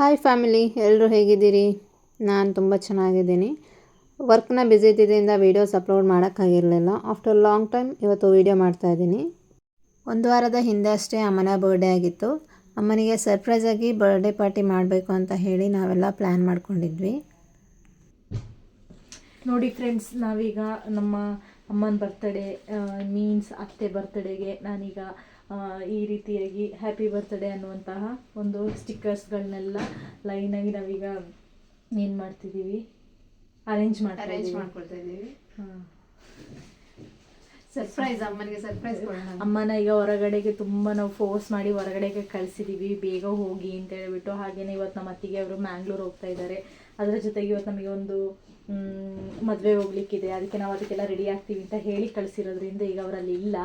Hi family ಎಲ್ಲರೂ ಹೇಗಿದ್ದೀರಿ? ನಾನು ತುಂಬ ಚೆನ್ನಾಗಿದ್ದೀನಿ. ವರ್ಕ್ನ ಬ್ಯುಸಿ ಇದ್ದಿದ್ದರಿಂದ ವೀಡಿಯೋಸ್ ಅಪ್ಲೋಡ್ ಮಾಡೋಕ್ಕಾಗಿರಲಿಲ್ಲ. ಆಫ್ಟರ್ ಲಾಂಗ್ ಟೈಮ್ ಇವತ್ತು ವೀಡಿಯೋ ಮಾಡ್ತಾಯಿದ್ದೀನಿ ಒಂದು ವಾರದ ಹಿಂದೆ ಅಷ್ಟೇ ಅಮ್ಮನ ಬರ್ಡೇ ಆಗಿತ್ತು. ಅಮ್ಮನಿಗೆ ಸರ್ಪ್ರೈಸಾಗಿ ಬರ್ಡೇ ಪಾರ್ಟಿ ಮಾಡಬೇಕು ಅಂತ ಹೇಳಿ ನಾವೆಲ್ಲ ಪ್ಲ್ಯಾನ್ ಮಾಡ್ಕೊಂಡಿದ್ವಿ. ನೋಡಿ ಫ್ರೆಂಡ್ಸ್ ನಾವೀಗ ನಮ್ಮ ಅಮ್ಮನ ಬರ್ತಡೇ ಮೀನ್ಸ್ ಅತ್ತೆ ಬರ್ತಡೇಗೆ ನಾನೀಗ ಈ ರೀತಿಯಾಗಿ ಹ್ಯಾಪಿ ಬರ್ತ್ಡೇ ಅನ್ನುವಂತಹ ಒಂದು ಸ್ಟಿಕ್ಕರ್ಸ್ಗಳನ್ನೆಲ್ಲ ಲೈನಾಗಿ ನಾವೀಗ ಏನು ಮಾಡ್ತಿದ್ದೀವಿ? ಅರೇಂಜ್ ಮಾಡ್ತೀವಿ ಅರೇಂಜ್. ಮಾಡ್ಕೊಳ್ತಾ ಇದ್ದೀವಿ. ಹಾ. ಸರ್ಪ್ರೈಸ್ ಅಮ್ಮನಿಗೆ ಸರ್ಪ್ರೈಸ್ ಕೊಡೋಣ. ಅಮ್ಮನ ಈಗ ಹೊರಗಡೆಗೆ ತುಂಬ ನಾವು ಫೋರ್ಸ್ ಮಾಡಿ ಹೊರಗಡೆಗೆ ಕಳಿಸಿದ್ದೀವಿ ಬೇಗ ಹೋಗಿ ಅಂತ ಹೇಳ್ಬಿಟ್ಟು ಹಾಗೇನೆ ಇವತ್ತು ನಮ್ಮ ಅತ್ತಿಗೆ ಅವರು ಮ್ಯಾಂಗ್ಳೂರ್ ಹೋಗ್ತಾ ಇದ್ದಾರೆ. ಅದರ ಜೊತೆಗೆ ಇವತ್ತು ನಮಗೆ ಒಂದು ಮದುವೆ ಹೋಗ್ಲಿಕ್ಕಿದೆ. ಅದಕ್ಕೆ ನಾವು ಅದಕ್ಕೆಲ್ಲ ರೆಡಿ ಆಗ್ತೀವಿ ಅಂತ ಹೇಳಿ ಕಳಿಸಿರೋದ್ರಿಂದ ಈಗ ಅವರಲ್ಲಿ ಇಲ್ಲ.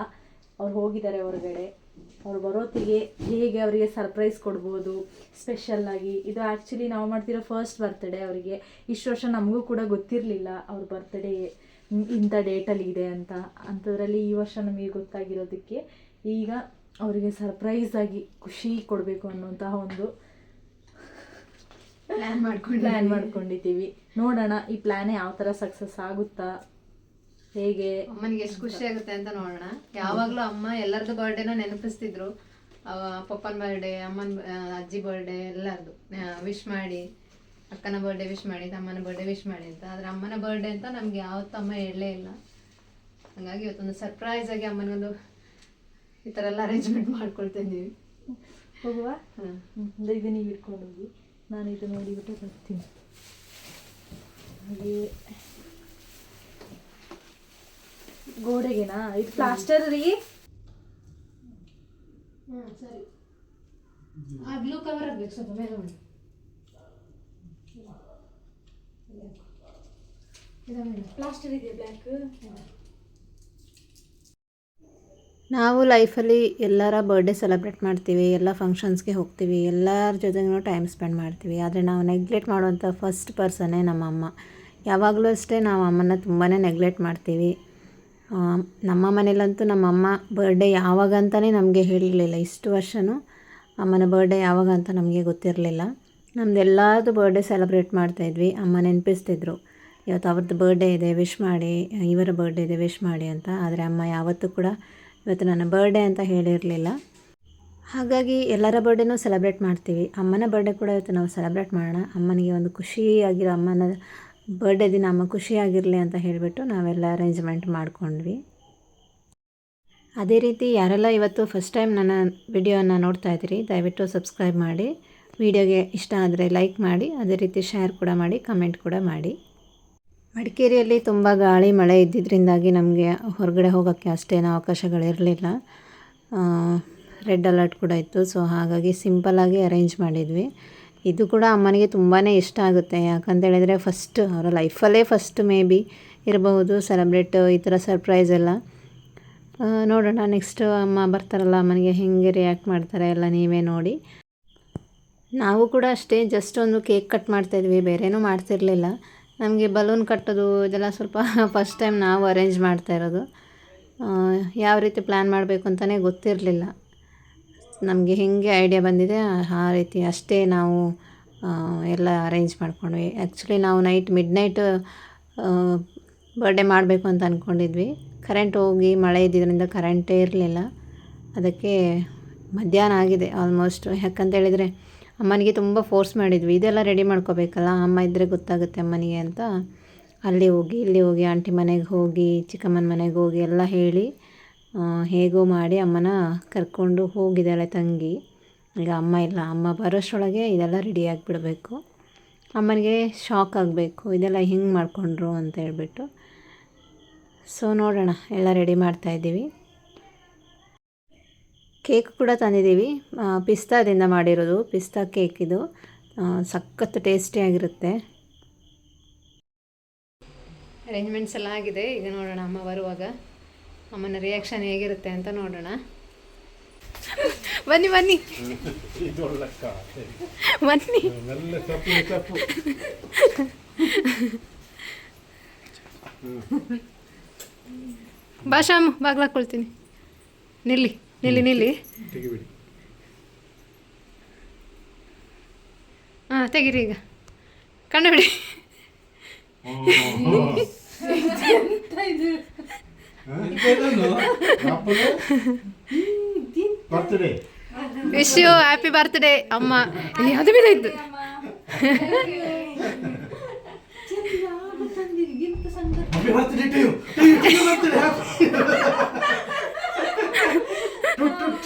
ಅವ್ರು ಹೋಗಿದ್ದಾರೆ ಹೊರಗಡೆ. ಅವ್ರು ಬರೋತ್ತಿಗೆ ಹೇಗೆ ಅವರಿಗೆ ಸರ್ಪ್ರೈಸ್ ಕೊಡ್ಬೋದು ಸ್ಪೆಷಲ್ಲಾಗಿ ಇದು ಆ್ಯಕ್ಚುಲಿ ನಾವು ಮಾಡ್ತಿರೋ ಫಸ್ಟ್ ಬರ್ತ್ಡೇ ಅವರಿಗೆ. ಇಷ್ಟು ವರ್ಷ ನಮಗೂ ಕೂಡ ಗೊತ್ತಿರಲಿಲ್ಲ ಅವ್ರ ಬರ್ತ್ಡೇ ಇಂಥ ಡೇಟಲ್ಲಿ ಇದೆ ಅಂತ. ಅಂಥದ್ರಲ್ಲಿ ಈ ವರ್ಷ ನಮಗೆ ಗೊತ್ತಾಗಿರೋದಕ್ಕೆ ಈಗ ಅವರಿಗೆ ಸರ್ಪ್ರೈಸಾಗಿ ಖುಷಿ ಕೊಡಬೇಕು ಅನ್ನುವಂತಹ ಒಂದು ಪ್ಲ್ಯಾನ್ ಮಾಡ್ಕೊಂಡು ಪ್ಲಾನ್ ಮಾಡ್ಕೊಂಡಿದ್ದೀವಿ ನೋಡೋಣ ಈ ಪ್ಲಾನ್ ಯಾವ ಥರ ಸಕ್ಸಸ್ ಆಗುತ್ತಾ? ಹೇಗೆ? ಅಮ್ಮನಿಗೆ ಎಷ್ಟು ಖುಷಿ ಆಗುತ್ತೆ ಅಂತ ನೋಡೋಣ. ಯಾವಾಗಲೂ ಅಮ್ಮ ಎಲ್ಲರದ್ದು ಬರ್ಡೇನ ನೆನಪಿಸ್ತಿದ್ರು. ಅವ ಪಪ್ಪನ ಬರ್ಡೇ ಅಮ್ಮನ ಅಜ್ಜಿ ಬರ್ಡೇ ಎಲ್ಲರದು ವಿಶ್ ಮಾಡಿ ಅಕ್ಕನ ಬರ್ಡೇ ವಿಶ್ ಮಾಡಿ ತಮ್ಮನ ಬರ್ಡೇ ವಿಶ್ ಮಾಡಿ ಅಂತ. ಆದ್ರೆ ಅಮ್ಮನ ಬರ್ಡೇ ಅಂತ ನಮ್ಗೆ ಯಾವತ್ತೂ ಅಮ್ಮ ಹೇಳಲೇ ಇಲ್ಲ. ಹಂಗಾಗಿ ಇವತ್ತೊಂದು ಸರ್ಪ್ರೈಸ್ ಆಗಿ ಅಮ್ಮನಿಗೊಂದು ಈ ಥರ ಎಲ್ಲ ಅರೇಂಜ್ಮೆಂಟ್ ಮಾಡ್ಕೊಳ್ತಾ ಇದ್ದೀವಿ. ಹೋಗುವ? ಹ್ಮ್. ಹ್ಮ್, ಇದು ನೀವು ಇಟ್ಕೊಂಡು ಹೋಗಿ. ನಾನು ಇದು ನೋಡಿಬಿಟ್ಟು ಬರ್ತೀನಿ. ಹಾಗೆ ಗೋಡೆಗೆನಾ? ಇದು ಪ್ಲಾಸ್ಟರ್ ರೀ. ಸರಿ. ಆ ಬ್ಲೂ ಕವರ್ ಆಗ್ಬೇಕು ಸ್ವಲ್ಪ ಮೇಲೆ ಮಾಡಿ ಪ್ಲಾಸ್ಟರ್ ಇದೆ ಬ್ಲ್ಯಾಕ್ ನಾವು ಲೈಫಲ್ಲಿ ಎಲ್ಲರ ಬರ್ಡೇ ಸೆಲೆಬ್ರೇಟ್ ಮಾಡ್ತೀವಿ, ಎಲ್ಲ ಫಂಕ್ಷನ್ಸ್ಗೆ ಹೋಗ್ತೀವಿ, ಎಲ್ಲರ ಜೊತೆಗೂ ಟೈಮ್ ಸ್ಪೆಂಡ್ ಮಾಡ್ತೀವಿ. ಆದರೆ ನಾವು ನೆಗ್ಲೆಕ್ಟ್ ಮಾಡುವಂಥ ಫಸ್ಟ್ ಪರ್ಸನ್ನೇ ನಮ್ಮ ಅಮ್ಮ. ಯಾವಾಗಲೂ ಅಷ್ಟೇ ನಾವು ಅಮ್ಮನ ತುಂಬಾ ನೆಗ್ಲೆಕ್ಟ್ ಮಾಡ್ತೀವಿ. ನಮ್ಮ ಮನೇಲಂತೂ ನಮ್ಮ ಅಮ್ಮ ಬರ್ಡೇ ಯಾವಾಗ ಅಂತಲೇ ನಮಗೆ ಹೇಳಿರಲಿಲ್ಲ. ಇಷ್ಟು ವರ್ಷವೂ ಅಮ್ಮನ ಬರ್ಡೇ ಯಾವಾಗ ಅಂತ ನಮಗೆ ಗೊತ್ತಿರಲಿಲ್ಲ. ನಮ್ದು ಎಲ್ಲರದು ಬರ್ಡೇ ಸೆಲೆಬ್ರೇಟ್ ಮಾಡ್ತಾಯಿದ್ವಿ ಅಮ್ಮ ನೆನಪಿಸ್ತಿದ್ರು, ಇವತ್ತು ಅವ್ರದ್ದು ಬರ್ಡೇ ಇದೆ, ವಿಶ್ ಮಾಡಿ, ಇವರ ಬರ್ಡೇ ಇದೆ, ವಿಶ್ ಮಾಡಿ ಅಂತ. ಆದರೆ ಅಮ್ಮ ಯಾವತ್ತೂ ಕೂಡ ಇವತ್ತು ನನ್ನ ಬರ್ಡೇ ಅಂತ ಹೇಳಿರಲಿಲ್ಲ. ಹಾಗಾಗಿ ಎಲ್ಲರ ಬರ್ಡೇನೂ ಸೆಲೆಬ್ರೇಟ್ ಮಾಡ್ತೀವಿ. ಅಮ್ಮನ ಬರ್ಡೇ ಕೂಡ ಇವತ್ತು ನಾವು ಸೆಲೆಬ್ರೇಟ್ ಮಾಡೋಣ. ಅಮ್ಮನಿಗೆ ಒಂದು ಖುಷಿಯಾಗಿರೋ ಅಮ್ಮನ ಬರ್ಡೇ ದಿನ ಅಮ್ಮ ಖುಷಿಯಾಗಿರಲಿ ಅಂತ ಹೇಳಿಬಿಟ್ಟು ನಾವೆಲ್ಲ ಅರೇಂಜ್ಮೆಂಟ್ ಮಾಡ್ಕೊಂಡ್ವಿ. ಅದೇ ರೀತಿ ಯಾರೆಲ್ಲ ಇವತ್ತು ಫಸ್ಟ್ ಟೈಮ್ ನನ್ನ ವಿಡಿಯೋನ ನೋಡ್ತಾ ಇದ್ದೀರಿ, ದಯವಿಟ್ಟು ಸಬ್ಸ್ಕ್ರೈಬ್ ಮಾಡಿ. ವಿಡಿಯೋಗೆ ಇಷ್ಟ ಆದರೆ ಲೈಕ್ ಮಾಡಿ, ಅದೇ ರೀತಿ ಶೇರ್ ಕೂಡ ಮಾಡಿ ಕಮೆಂಟ್ ಕೂಡ ಮಾಡಿ. ಮಡಿಕೇರಿಯಲ್ಲಿ ತುಂಬ ಗಾಳಿ, ಮಳೆ ಇದ್ದಿದ್ದರಿಂದಾಗಿ ನಮಗೆ ಹೊರಗಡೆ ಹೋಗೋಕ್ಕೆ ಅಷ್ಟೇನು ಅವಕಾಶಗಳಿರಲಿಲ್ಲ. ರೆಡ್ ಅಲರ್ಟ್ ಕೂಡ ಇತ್ತು. ಸೊ, ಹಾಗಾಗಿ ಸಿಂಪಲ್ಲಾಗಿ ಅರೇಂಜ್ ಮಾಡಿದ್ವಿ. ಇದು ಕೂಡ ಅಮ್ಮನಿಗೆ ತುಂಬಾ ಇಷ್ಟ ಆಗುತ್ತೆ. ಯಾಕಂತೇಳಿದರೆ ಫಸ್ಟ್, ಅವರ ಲೈಫಲ್ಲೇ ಫಸ್ಟ್ ಮೇ ಬಿ ಇರಬಹುದು, ಸೆಲೆಬ್ರೇಟ್ ಈ ಥರ ಸರ್ಪ್ರೈಸ್ ಎಲ್ಲ. ನೋಡೋಣ, ನೆಕ್ಸ್ಟ್ ಅಮ್ಮ ಬರ್ತಾರಲ್ಲ, ಅಮ್ಮನಿಗೆ ಹೆಂಗೆ ರಿಯಾಕ್ಟ್ ಮಾಡ್ತಾರೆ ಎಲ್ಲ ನೀವೇ ನೋಡಿ. ನಾವು ಕೂಡ ಅಷ್ಟೇ, ಜಸ್ಟ್ ಒಂದು ಕೇಕ್ ಕಟ್ ಮಾಡ್ತಾಯಿದ್ವಿ ಬೇರೇನೂ ಮಾಡ್ತಿರ್ಲಿಲ್ಲ. ನಮಗೆ ಬಲೂನ್ ಕಟ್ಟೋದು, ಇದೆಲ್ಲ ಸ್ವಲ್ಪ ಫಸ್ಟ್ ಟೈಮ್ ನಾವು ಅರೇಂಜ್ ಮಾಡ್ತಾ ಇರೋದು. ಯಾವ ರೀತಿ ಪ್ಲ್ಯಾನ್ ಮಾಡಬೇಕು ಅಂತಲೇ ಗೊತ್ತಿರಲಿಲ್ಲ. ನಮಗೆ ಹೇಗೆ ಐಡಿಯಾ ಬಂದಿದೆ, ಆ- ರೀತಿ ಅಷ್ಟೇ ನಾವು ಎಲ್ಲ ಅರೇಂಜ್ ಮಾಡ್ಕೊಂಡ್ವಿ. ಆ್ಯಕ್ಚುಲಿ ನಾವು ನೈಟ್ ಮಿಡ್ ನೈಟ್ ಬರ್ಡೇ ಮಾಡಬೇಕು ಅಂತ ಅಂದ್ಕೊಂಡಿದ್ವಿ ಕರೆಂಟ್ ಹೋಗಿ ಮಳೆ ಇದ್ದಿದ್ದರಿಂದ ಕರೆಂಟೇ ಇರಲಿಲ್ಲ. ಅದಕ್ಕೆ ಮಧ್ಯಾಹ್ನ ಆಗಿದೆ ಆಲ್ಮೋಸ್ಟ್ ಯಾಕಂತೇಳಿದರೆ ಅಮ್ಮನಿಗೆ ತುಂಬ ಫೋರ್ಸ್ ಮಾಡಿದ್ವಿ. ಇದೆಲ್ಲ ರೆಡಿ ಮಾಡ್ಕೋಬೇಕಲ್ಲ? ಅಮ್ಮ ಇದ್ದರೆ ಗೊತ್ತಾಗುತ್ತೆ ಅಮ್ಮನಿಗೆ ಅಂತ. ಅಲ್ಲಿ ಹೋಗಿ, ಇಲ್ಲಿ ಹೋಗಿ ಆಂಟಿ ಮನೆಗೆ ಹೋಗಿ, ಚಿಕ್ಕಮ್ಮನ ಮನೆಗೆ ಹೋಗಿ ಎಲ್ಲ ಹೇಳಿ ಹೇಗೋ ಮಾಡಿ ಅಮ್ಮನ ಕರ್ಕೊಂಡು ಹೋಗಿದ್ದಾಳೆ ತಂಗಿ. ಈಗ ಅಮ್ಮ ಇಲ್ಲ. ಅಮ್ಮ ಬರೋಷ್ಟರೊಳಗೆ ಇದೆಲ್ಲ ರೆಡಿ ಆಗಿಬಿಡಬೇಕು. ಅಮ್ಮನಿಗೆ ಶಾಕ್ ಆಗಬೇಕು. ಇದೆಲ್ಲ ಹಿಂಗೆ ಮಾಡಿಕೊಂಡ್ರು ಅಂತ ಹೇಳ್ಬಿಟ್ಟು. ಸೊ ನೋಡೋಣ. ಎಲ್ಲ ರೆಡಿ ಮಾಡ್ತಾಯಿದ್ದೀವಿ ಕೇಕ್ ಕೂಡ ತಂದಿದ್ದೀವಿ. ಪಿಸ್ತಾದಿಂದ ಮಾಡಿರೋದು. ಪಿಸ್ತಾ ಕೇಕ್ ಇದು. ಸಖತ್ತು ಸಖತ್ ಟೇಸ್ಟಿಯಾಗಿರುತ್ತೆ ಅರೇಂಜ್ಮೆಂಟ್ಸ್ ಎಲ್ಲ ಆಗಿದೆ. ಈಗ ನೋಡೋಣ ಅಮ್ಮ ಬರುವಾಗ. ಅಮ್ಮನ ರಿಯಾಕ್ಷನ್ ಹೇಗಿರುತ್ತೆ ಅಂತ ನೋಡೋಣ. ಬನ್ನಿ ಬನ್ನಿ. ಬನ್ನಿ. ಭಾಷಾಮ್ ಬಾಗ್ಲಾಕೊಳ್ತೀನಿ ನಿಲ್ಲಿ. ನಿಲ್ಲಿ ನಿಲ್ಲಿ. ಹಾಂ ತೆಗೀರಿ ಈಗ. ಕಣ್ಣು ಬಿಡಿ. Birthday. Wish you happy birthday ಅಮ್ಮ. ಅದು ಮೇಲೆ ಇದ್ದು. ಹ್ಯಾಪಿ ಬರ್ತಡೇ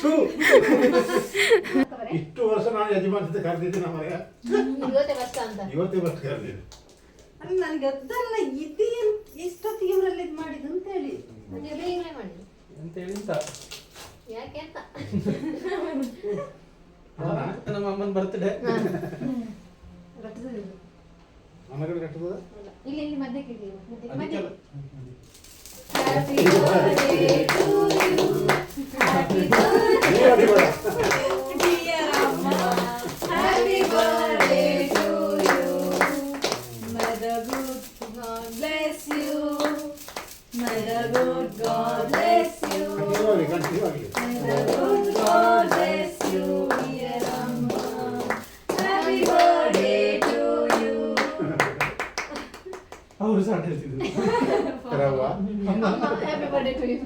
ಟು ಇಷ್ಟು ವರ್ಷ ನಾನು ಯಜಮಾನತೆ ಕರೆದಿದ್ದೆ ನಮಗೆ ಇವತ್ತೇ ವರ್ಷ ಕರೆದಿದ್ದೆ. ನನಗೆ ಅದಲ್ಲ ಇದೇನು ಇಷ್ಟೊತ್ತಿಗೆ ಇವರಲ್ಲಿ ಇದು ಮಾಡಿದ್ದು ಅಂತ ಹೇಳಿ. ಅಂತ. ಹೇಳಿಂತ ಯಾಕೆ ಅಂತ. ನಮ್ಮ ಅಮ್ಮನ ಬರ್ತಡೆ ಕಟ್ಟದ ಇಲ್ಲಿ ಇಲ್ಲಿ ಮಧ್ಯಕ್ಕೆ ಇಲ್ಲಿ ಮಧ್ಯಕ್ಕೆ, ಅದಕ್ಕೆಲ್ಲ ಕಂಟಿನ್ಯೂ ಕಂಟಿನ್ಯೂ ಆಗಲಿ ಅವರು ಸಹ ಹೇಳ್ತಿದ್ರು ರವ್ವ happy birthday to you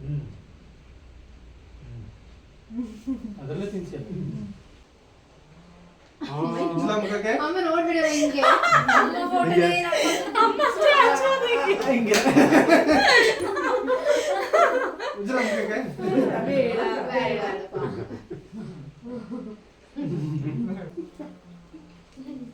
hmm ಅದರಲ್ಲೇ ತಿನ್ಸಿ ಆ, ಇಸ್ಲಾಂ ಮುಖಕ್ಕೆ ಅಮ್ಮ ನೋಡ್ಬಿಡಿ ಹಿಂಗೆ ಹಿಂಗೆ. ಹಿಂಗೆ ಇಸ್ಲಾಂ ಮುಖಕ್ಕೆ ಹ್ಮ್ ಹ್ಮ್.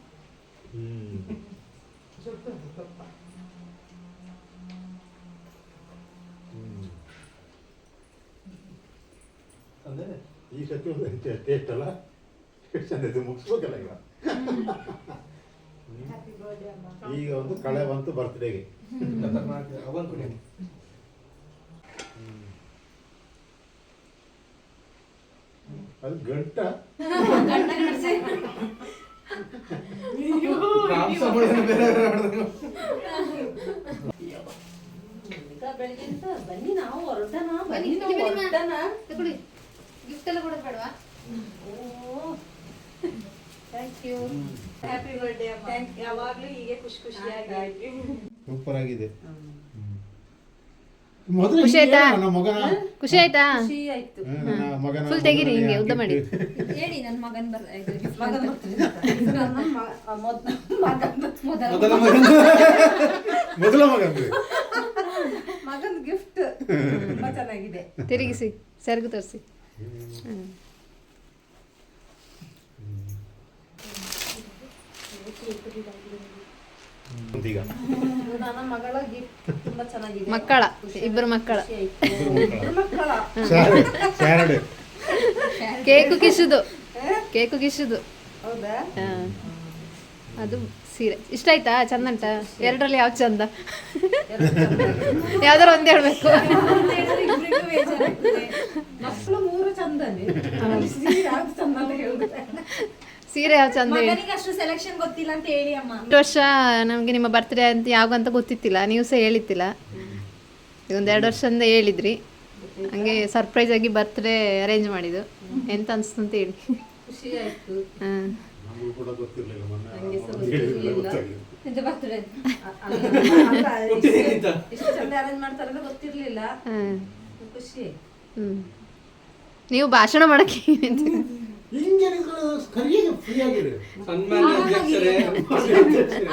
ಅಂದ್ರೆ ಈ ಸತಿ ಒಂದು ಟೇಸ್ಟ್ ಅಲ್ಲ ಎಷ್ಟು ಚಂದ ಇದೆ ಮುಗಿಸ್ಬೇಕಲ್ಲ ಈಗ ಈಗ ಒಂದು ಕಳೆ ಬಂತು ಬರ್ತ್ಡೇಗೆ ಅದು ಗಂಟ ಬನ್ನಿ ನಾವು ಹೊರಟನ ಬನ್ನಿ ನಾವು ಹೊರಟನ ತಗೊಳ್ಳಿ ಗಿಫ್ಟ್ ಎಲ್ಲ ಥ್ಯಾಂಕ್ ಯು ಹ್ಯಾಪಿ ಬರ್ಡೇ ಅಮ್ಮ ಯಾವಾಗ್ಲೂ ಹೀಗೆ ಖುಷಿ ಖುಷಿಯಾಗಿ ಸೂಪರ್ ಆಗಿದೆ. ಖುಷಿ ಆಯ್ತಾ? ನನ್ನ ಮಗನ ಖುಷಿ ಆಯ್ತಾ? ಖುಷಿ ಆಯ್ತು. ಹ್ಮ್, ನನ್ನ ಮಗನ Full ತೆಗೀರಿ ಹಿಂಗೆ, ಉದ್ದ ಮಾಡಿ. ಹೇಳಿ ನನ್ನ ಮಗನ್ ಮೊದ್ಲ ಮಗನ್ ಮೊದಲ ಮೊದಲ ಮಗನ. ಮೊದಲ ಗಿಫ್ಟ್ ಚೆನ್ನಾಗಿದೆ. ತಿರುಗಿಸಿ ಸೆರಗು ತೋರಿಸಿ. ಈಗ ಮಗಳ ಗಿಫ್ಟ್ ತುಂಬಾ ಚೆನ್ನಾಗಿದೆ ಮಕ್ಕಳ. ಇಬ್ಬರು ಮಕ್ಕಳ ಕೇಕು ಕಿಶುದು ಕೇಕು ಕಿಶುದು. ಹೌದಾ? ಅದು ಸೀರೆ. ಇಷ್ಟ ಆಯ್ತಾ ಚಂದ ಉಂಟಾ ಎರಡರಲ್ಲಿ ಯಾವ ಚಂದ? ಯಾವ್ದಾರ ಒಂದ್ ಹೇಳ್ಬೇಕು. ಮಕ್ಕಳು ಮೂರು ಚಂದನೆ. ಚಂದ ಸೀರೆ ಯಾವ ಚಂದ ಅಷ್ಟು ಸೆಲೆಕ್ಷನ್ ಗೊತ್ತಿಲ್ಲ ಅಂತ ಹೇಳಿ ಅಮ್ಮ. ಎಷ್ಟು ವರ್ಷ ನಮಗೆ ನಿಮ್ಮ ಬರ್ತ್ಡೇ ಅಂತ ಯಾವಾಗ ಅಂತ ಗೊತ್ತಿತ್ತಿಲ್ಲ. ನೀವು ಸಹ ಹೇಳಿತ್ತಿಲ್ಲ. ಒಂದು ಎರಡು ವರ್ಷದಿಂದ ಹೇಳಿದ್ರಿ. ಹಂಗೆ ಸರ್ಪ್ರೈಸ್ ಆಗಿ ಬರ್ತ್ಡೇ ಅರೇಂಜ್ ಮಾಡಿದ್ದು. ಎಂತ ಅನ್ಸ್ತು ಅಂತ ಹೇಳಿ. ಖುಷಿ ಆಯ್ತು. ಗೊತ್ತಿರಲಿಲ್ಲ. ಇಷ್ಟು ಖುಷಿ. ನೀವು ಭಾಷಣ ಮಾಡಕ್ಕೆ ಹಿಂಗೆ ಕರಿಯಾಗಿ ಫ್ರೀ ಆಗಿರಿ ಸನ್ಮಾನ್ಯ ಅಧ್ಯಕ್ಷರೇ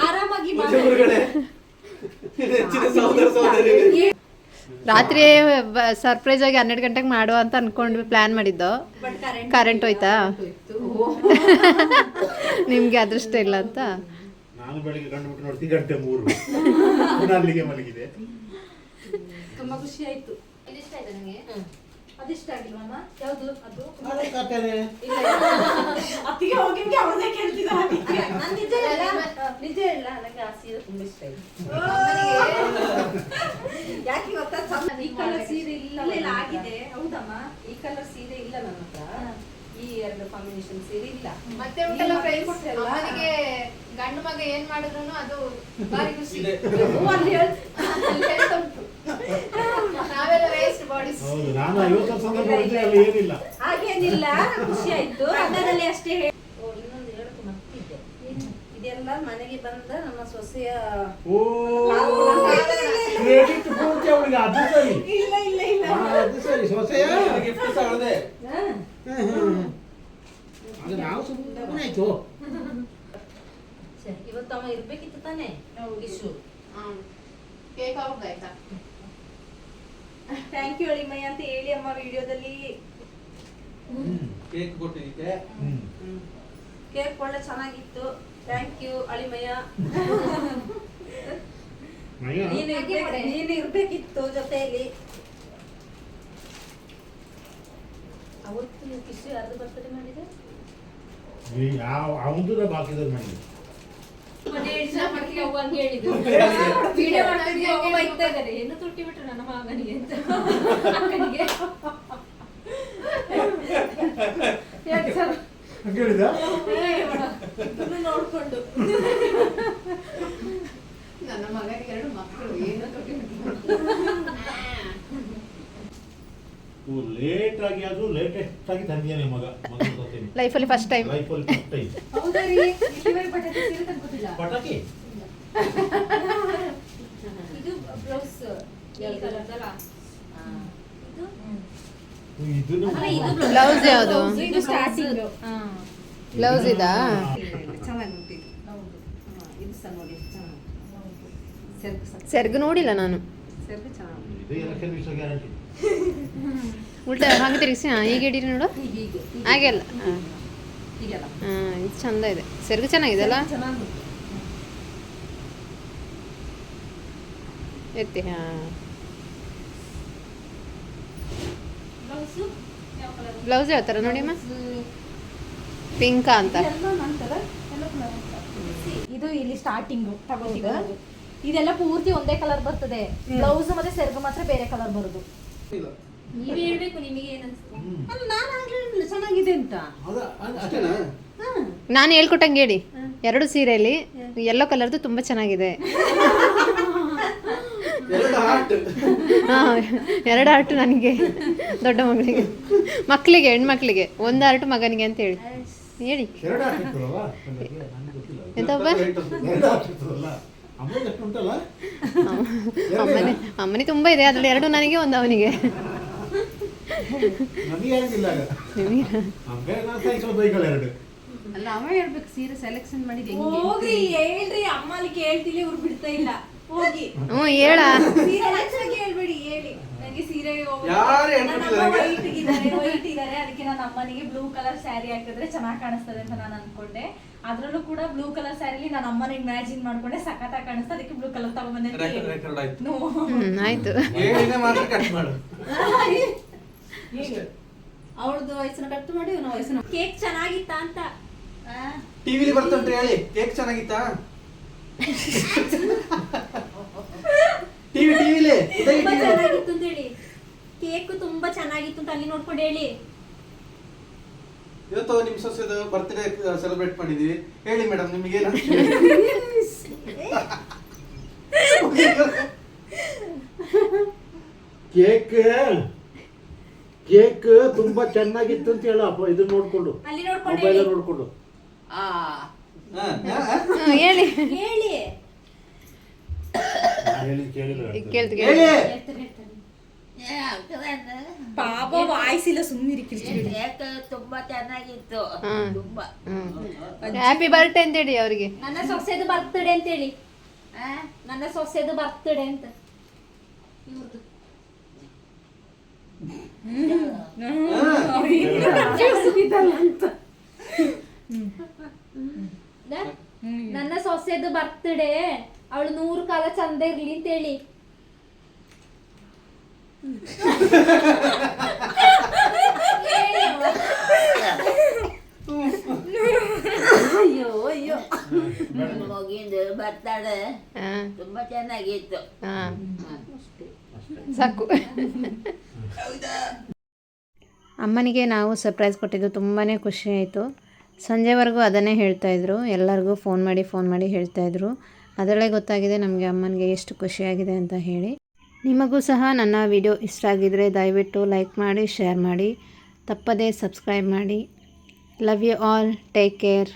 ಆರಾಮಾಗಿ ಮುಜುಗುರುಗಳೇ, ನೆಚ್ಚಿನ ಸಹೋದರ ಸಹೋದರಿ ರಾತ್ರಿ ಸರ್ಪ್ರೈಸ್ ಆಗಿ ಹನ್ನೆರಡು ಗಂಟೆಗೆ ಮಾಡುವ ಅಂತ ಅನ್ಕೊಂಡ್ವಿ ಪ್ಲಾನ್ ಮಾಡಿದ್ದು. ಕರೆಂಟ್ ಹೋಯ್ತಾ? ನಿಮ್ಗೆ ಅದೃಷ್ಟ ಇಲ್ಲ ಅಂತ? ನಾನು ಬೆಳಿಗ್ಗೆ ಕಂಡುಬಿಟ್ಟು ನೋಡ್ತೀನಿ ಗಂಟೆ ಮೂರು. ಪುನಃ ಅಲ್ಲಿಗೆ ಮಲಗಿದೆ. ತುಂಬಾ ಖುಷಿ ಆಯ್ತು. ಅದಿಷ್ಟ ಆಗಿಲ್ವಮ್ಮ ಯಾವುದು? ಅದು? ಅತ್ತಿಗೆ ಹೋಗಿ ಅವ್ರನ್ನೇ ಕೇಳ್ತಿದ್ದ ನಾನು ನಿಜ ಇಲ್ಲ ನಿಜ ಇಲ್ಲ ನನಗೆ ಆ ಸೀರೆ ತುಂಬ ಇಷ್ಟ ಆಯ್ತು. ಯಾಕೆ ಗೊತ್ತಾ ಈ ಕಲರ್ ಸೀರೆ ಇಲ್ಲ ಇಲ್ಲ ಆಗಿದೆ. ಹೌದಮ್ಮ? ಈ ಕಲರ್ ಸೀರೆ ಇಲ್ಲ ನನ್ನ ಹತ್ರ. ಈ ಎರಡು ಕಾಂಬಿನೇಷನ್ ಸೀರೆ ಇಲ್ಲ. ಮತ್ತೆ ಉಂಟಲ್ಲ friends, ಅಮ್ಮನಿಗೆ ಗಂಡು ಮಗ ಏನ್ ಮಾಡಿದ್ರು ಅದು ಬಾರಿ ಖುಷಿ. ಅಲ್ಲಿ ಹೇಳ್- ನಾವೆಲ್ಲ ವೇಸ್ಟ್ ಬಾಡೀಸ್ ಹೌದು ನಾನು ಐವತ್ತು ಸಂದರ್ಭದಲ್ಲಿ ಅಲ್ಲಿ ಏನಿಲ್ಲ. ಹಾಗೇನಿಲ್ಲ ಖುಷಿ ಆಯ್ತು. ಅದರಲ್ಲಿ ಅಷ್ಟೇ ಹೇಳಿ. ಓ ಇನ್ನೊಂದು ಹೇಳಕ್ಕೆ ಮರ್ತಿದ್ದೆ ಇದೆಲ್ಲ ಮನೆಗೆ ಬಂದ ನಮ್ಮ ಸೊಸೆಯ ಓ ಕ್ರೆಡಿಟ್ ಪೂರ್ತಿ ಅವಳಿಗೆ ಅದು ಸರಿ. ಇಲ್ಲ ಇಲ್ಲ ಇಲ್ಲ. ಹಾ, ಅದು ಸರಿ. ಸೊಸೆಯ ಗಿಫ್ಟ್ ತಗೊಳ್ದೆ ಹ್ಮ್, ಹ್ಮ್. ಅದು ನಾವು ಸುಮ್ಮನೆ ಆಯ್ತು. ಛೆ, ಇವತ್ತು ಅವ ಇರ್ಬೇಕಿತ್ತು ತಾನೇ? ಇಶು ಕೇಕ್ ಅವ್ರದ್ದಾಯ್ತಾ ಥ್ಯಾಂಕ್ ಯು ಅಳಿಮಯ್ಯ ಅಂತ ಹೇಳಿ ಅಮ್ಮ ವಿಡಿಯೋದಲ್ಲಿ. ಕೇಕ್ ಕೊಟ್ಟಿದ್ದಕ್ಕೆ. ಕೇಕ್ ಒಳ್ಳೆ ಚೆನ್ನಾಗಿತ್ತು. Thank you ಅಳಿಮಯ್ಯ. ಮಯ್ಯ ನೀನು ಇರ್ಬೇಕು ನೀನು ಇರ್ಬೇಕಿತ್ತು ಜೊತೆಯಲ್ಲಿ. ಅವತ್ತು ನೀವು ಕಿಶು ಯಾರ್ದು ಬರ್ತಡೇ ಮಾಡಿದೆ? ಈ ಯಾವ ಅವಂದು ಬಾಕಿದ್ರು ಮನೆ ವಿಡಿಯೋ ಮಾಡ್ತಿದ್ದೆ ಅವ ಬೈತಾ ಇದ್ದಾರೆ. ಏನು ತುಟ್ಟಿ ಬಿಟ್ರು ನನ್ನ ಮಗನಿಗೆ ಅಂತ. ಅಕ್ಕನಿಗೆ. ಇದನ್ನು ನೋಡ್ಕೊಂಡು. ನನ್ನ ಮಗನಿಗೆ ಎರಡು ಮಕ್ಕಳು. ಏನು ತೊಟ್ಟಿ ಲೇಟ್ ಆಗಿ ಅದು ಲೇಟೆಸ್ಟ್ ಆಗಿ ತಂದಿದ್ದಾನೆ ಮಗ? ಮಗನ ಸೊಸೆ ಲೈಫಲ್ಲಿ ಫಸ್ಟ್ ಟೈಮ್ ಲೈಫಲ್ಲಿ ಫಸ್ಟ್ ಟೈಮ್ ಹೌದಾ ರೀ? ಇಲ್ಲಿವರೆಗೆ ಪಟಾಕಿ ಸೀರೆ ತಂದ್ಕೊಟ್ಟಿಲ್ಲ ಪಟಾಕಿ? ಇದು ಬ್ಲೌಸ್ ಇದು? Blouse. ಯಾವ್ದು? ಇದು ಸ್ಟಾರ್ಟಿಂಗ್ ಬ್ಲೌಸ್ ಇದಾ? ಚೆನ್ನಾಗಿ ಇದು ಸಹ ನೋಡಿ ಎಷ್ಟು ಚೆನ್ನಾಗಿ ಸೆರ್ಗು ನೋಡಿಲ್ಲ ನಾನು. ಸೆರ್ಗು ಚೆನ್ನಾಗಿ ಇದು ಗ್ಯಾರಂಟಿ. ಉಲ್ಟಾ ಹಾಗೆ ತಿರುಗಿಸಿ ಹಾಂ ಈಗ ಹಿಡೀರಿ ನೋಡು. ಹೀಗೆ ಹೀಗೆ ಹಾಗೆ ಅಲ್ಲ ಹಾಂ. ಇದು ಚಂದ ಇದೆ. ಸೆರಗು ಚೆನ್ನಾಗಿದೆ. ಅಲ್ಲ ಎತ್ತಿ ಹಾ. ಬ್ಲೌಸು ಯಾವ ತರ ನೋಡಿ ಅಮ್ಮ? ಪಿಂಕ್ ಅಂತ. ಇದು ಇಲ್ಲಿ ಸ್ಟಾರ್ಟಿಂಗ್ ತಗೋದು ಇದೆಲ್ಲ ಪೂರ್ತಿ ಒಂದೇ ಕಲರ್ ಬರ್ತದೆ. ಬ್ಲೌಸ್ ಮತ್ತೆ ಸೆರಗು ಮಾತ್ರ ಬೇರೆ ಕಲರ್ ಬರುದು. ನೀವೇ ಹೇಳ್ಬೇಕು ನಿಮಗೆ ಏನನ್ಸುತ್ತೆ ಅಲ್ಲ ನಾನು ಆಗ್ಲಿಲ್ಲ ಚೆನ್ನಾಗಿದೆ ಅಂತ. ಅದ ಅಷ್ಟೇನಾ? ನಾನು ಹೇಳ್ಕೊಟ್ಟಂಗೆ ಹೇಳಿ. ಎರಡು ಸೀರೆಯಲ್ಲಿ ಎಲ್ಲೋ ಕಲರ್ದು ತುಂಬ ಚೆನ್ನಾಗಿದೆ. ಎರಡು ಹಾರ್ಟ್ ಹಾಂ ಎರಡು ಆರ್ಟು ನನಗೆ. ದೊಡ್ಡ ಮಗಳಿಗೆ. ಮಕ್ಕಳಿಗೆ ಹೆಣ್ಮಕ್ಳಿಗೆ. ಒಂದು ಆರ್ಟು ಮಗನಿಗೆ ಅಂತ ಹೇಳಿ. ಹೇಳಿ. ಎರಡು ಹಾರ್ಟ್ ಉಂಟಲ್ಲ ಅಮ್ಮನೆ ಅಮ್ಮನೆ ತುಂಬಾ ಇದೆ ಅದ್ರಲ್ಲಿ ಎರಡು ನನಗೆ ಒಂದು ಅವನಿಗೆ. ಅಲ್ಲ ಅವ ಹೇಳ್ಬೇಕು ಸೀರೆ ಸೆಲೆಕ್ಷನ್ ಮಾಡಿದ ಹೋಗ್ರಿ ಹೇಳ್ರಿ ಅಮ್ಮ ಅಲ್ಲಿ ಕೇಳ್ತಿಲ್ಲ ಇವ್ರು ಬಿಡ್ತಾ ಇಲ್ಲ. ಹೋಗಿ. ಹ್ಞೂ ಹೇಳ. ಸೀರೆ ಹೇಳ್ಬೇಡಿ ಹೇಳಿ. ನನಗೆ ಸೀರೆ ಯಾರು ಹೇಳ್ಬಿಟ್ಟಿಲ್ಲ ನಂಗೆ? ವೈಟ್ ಇದ್ದಾರೆ ವೈಟ್ ಇದ್ದಾರೆ. ಅದಕ್ಕೆ ನನ್ನ ಅಮ್ಮನಿಗೆ ಬ್ಲೂ ಕಲರ್ ಸ್ಯಾರಿ ಹಾಕಿದ್ರೆ ಚೆನ್ನಾಗಿ ಕಾಣಿಸ್ತದೆ ಅಂತ ನಾನು ಅನ್ಕೊಂಡೆ. ಅದ್ರಲ್ಲೂ ಕೂಡ ಬ್ಲೂ ಕಲರ್ ಸ್ಯಾರಿಲಿ ನನ್ನ ಅಮ್ಮನ ಇಮ್ಯಾಜಿನ್ ಮಾಡ್ಕೊಂಡೆ ಸಖತ್ತಾಗಿ ಕಾಣಿಸ್ತದೆ ಅದಕ್ಕೆ ಬ್ಲೂ ಕಲರ್ ತಗೊಂಡ್ಬಂದೆ ಆಯ್ತು. ಅವಳದು ವಯಸ್ಸನ್ನ ಕಟ್ ಮಾಡಿ ಅವನ ವಯಸ್ಸನ್ನ ಕೇಕ್ ಚೆನ್ನಾಗಿತ್ತಾ ಅಂತ? ಟಿವಿಲಿ ಬರ್ತಂತ ಹೇಳಿ. ಕೇಕ್ ಚೆನ್ನಾಗಿತ್ತಾ? ಟಿವಿ ಟಿವಿಲಿ ತುಂಬಾ ಚೆನ್ನಾಗಿತ್ತು ಅಂತ ಹೇಳಿ. ಕೇಕ್ ತುಂಬಾ ಚೆನ್ನಾಗಿತ್ತು ಅಂತ ಅಲ್ಲಿ ನೋಡ್ಕೊಂಡು ಹೇಳಿ. ಇವತ್ತು ನಿಮ್ ಸೊಸೆದು ಬರ್ತ್ಡೇ ಸೆಲೆಬ್ರೇಟ್ ಮಾಡಿದೀವಿ. ಹೇಳಿ ಮೇಡಮ್ ನಿಮಗೆ ಏನು ಕೇಕ್ ಕೇಕ್ ತುಂಬಾ ಚೆನ್ನಾಗಿತ್ತು ಅಂತ ಹೇಳ ಅಪ್ಪ ಇದನ್ನ ನೋಡ್ಕೊಂಡು. ಅಲ್ಲಿ ನೋಡ್ಕೊಂಡು ಮೊಬೈಲ್ ನೋಡ್ಕೊಂಡು. ಹೇಳಿ ಹೇಳಿ. ಕೇಳ್ತು ಹೇಳಿ ಕೇಳಿ ಪಾಪ ವಾಯ್ಸ್ ಇಲ್ಲ ಸುಮ್ಮನೆ ಕಿರ್ಚಿಬಿಡಿ ತುಂಬಾ ಚೆನ್ನಾಗಿತ್ತು. ತುಂಬಾ. ಹ್ಯಾಪಿ ಅಂತ ಅಂತೇಳಿ ಅವರಿಗೆ. ನನ್ನ ಸೊಸೆದು ಬರ್ತ್ಡೇ ಅಂತ ಹೇಳಿ ನನ್ನ ಸೊಸೆದು ಬರ್ತ್ಡೇ ಅಂತ. ನ- ನನ್ನ ಸೊಸೆದು ಬರ್ತಡೆ. ಅವಳು ನೂರು ಕಾಲ ಚಂದ ಇರ್ಲಿ ಅಂತ ಹೇಳಿ ಅಯ್ಯೋ ಅಯ್ಯೋ. ನನ್ನ ಮಗಿಂದು ಬರ್ತಾಳೆ. ತುಂಬಾ ಚೆನ್ನಾಗಿತ್ತು. ಹಾಂ. ಸಾಕು. ಅಮ್ಮನಿಗೆ ನಾವು ಸರ್ಪ್ರೈಸ್ ಕೊಟ್ಟಿದ್ದು ತುಂಬಾ ಖುಷಿ ಆಯಿತು. ಸಂಜೆವರೆಗೂ ಅದನ್ನೇ ಹೇಳ್ತಾಯಿದ್ರು ಎಲ್ಲರಿಗೂ ಫೋನ್ ಮಾಡಿ ಫೋನ್ ಮಾಡಿ ಹೇಳ್ತಾಯಿದ್ರು ಅದರಲ್ಲೇ ಗೊತ್ತಾಗಿದೆ ನಮಗೆ ಅಮ್ಮನಿಗೆ ಎಷ್ಟು ಖುಷಿಯಾಗಿದೆ ಅಂತ ಹೇಳಿ. ನಿಮಗೂ ಸಹ ನನ್ನ ವಿಡಿಯೋ ಇಷ್ಟ ಆಗಿದರೆ ದಯವಿಟ್ಟು ಲೈಕ್ ಮಾಡಿ, ಶೇರ್ ಮಾಡಿ. ತಪ್ಪದೇ ಸಬ್ಸ್ಕ್ರೈಬ್ ಮಾಡಿ. Love you all. Take care.